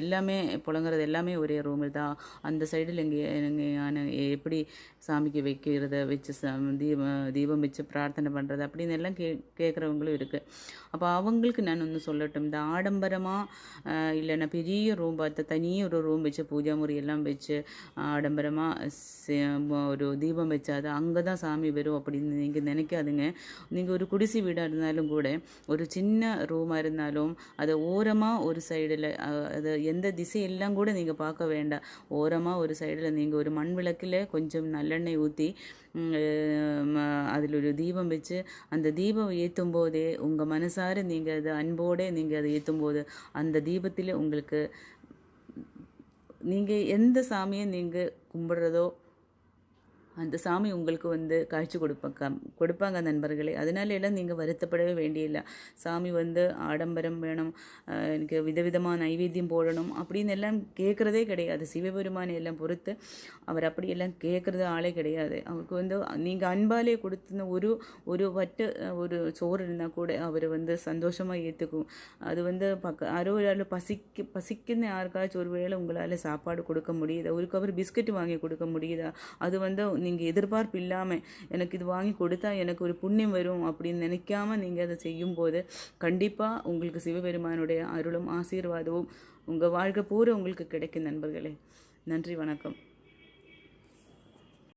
எல்லாமே புழங்குறது எல்லாமே ஒரே ரூமில் தான். அந்த சைடில் இங்கே எப்படி சாமிக்கு வைக்கிறத வச்சு தீபம் தீபம் வச்சு பிரார்த்தனை பண்ணுறது அப்படின்னு எல்லாம் கே கேட்குறவங்களும் இருக்குது அப்போ அவங்களுக்கு நான் ஒன்று சொல்லட்டும் இந்த ஆடம்பரமாக இல்லைன்னா பெரிய ரூம் பார்த்து தனியாக ஒரு ரூம் வச்சு பூஜா முறையெல்லாம் வச்சு ஆடம்பரமாக ஒரு தீபம் வச்சாது அங்கே தான் சாமி வரும் அப்படின்னு நீங்கள் நினைக்காதுங்க. நீங்கள் ஒரு குடிசை வீடாக இருந்தாலும் கூட ஒரு சின்ன ரூமாக இருந்தாலும் அதை ஓரமாக ஒரு சைடில் அது எந்த திசையெல்லாம் கூட நீங்கள் பார்க்க வேண்டாம். ஓரமாக ஒரு சைடில் நீங்கள் ஒரு மண் விளக்கில் கொஞ்சம் நல்லெண்ணெய் ஊற்றி அதில் ஒரு தீபம் வச்சு அந்த தீபம் ஏற்றும் போதே உங்கள் மனசார நீங்கள் அது அன்போடு நீங்கள் அதை ஏற்றும் போது அந்த தீபத்தில் உங்களுக்கு நீங்கள் எந்த சாமியை நீங்கள் கும்பிட்றதோ அந்த சாமி உங்களுக்கு வந்து காய்ச்சி கொடுப்பாங்க கொடுப்பாங்க நண்பர்களே. அதனால எல்லாம் நீங்கள் வருத்தப்படவே வேண்டியில்லை சாமி வந்து ஆடம்பரம் வேணும் எனக்கு விதவிதமாக நைவேத்தியம் போடணும் அப்படின்னு எல்லாம் கேட்குறதே கிடையாது. சிவபெருமானை எல்லாம் பொறுத்து அவர் அப்படியெல்லாம் கேட்குறது ஆளே கிடையாது. அவருக்கு வந்து நீங்கள் அன்பாலே கொடுத்துன ஒரு ஒரு வட்டு ஒரு சோறு இருந்தால் கூட அவர் வந்து சந்தோஷமாக ஏற்றுக்கும் அது வந்து பக்க யாரோ ஆள் பசிக்கு பசிக்குன்னு யாருக்காச்சும் ஒரு வேளை உங்களால் சாப்பாடு கொடுக்க முடியுதா? ஒரு கவர் பிஸ்கட் வாங்கி கொடுக்க முடியுதா? அது வந்து நீங்கள் எதிர்பார்ப்பு இல்லாமல் எனக்கு இது வாங்கி கொடுத்தா எனக்கு ஒரு புண்ணியம் வரும் அப்படின்னு நினைக்காம நீங்கள் அதை செய்யும்போது கண்டிப்பாக உங்களுக்கு சிவபெருமானுடைய அருளும் ஆசீர்வாதமும் உங்கள் வாழ்க்கை பூரா உங்களுக்கு கிடைக்கும் நண்பர்களே. நன்றி வணக்கம்.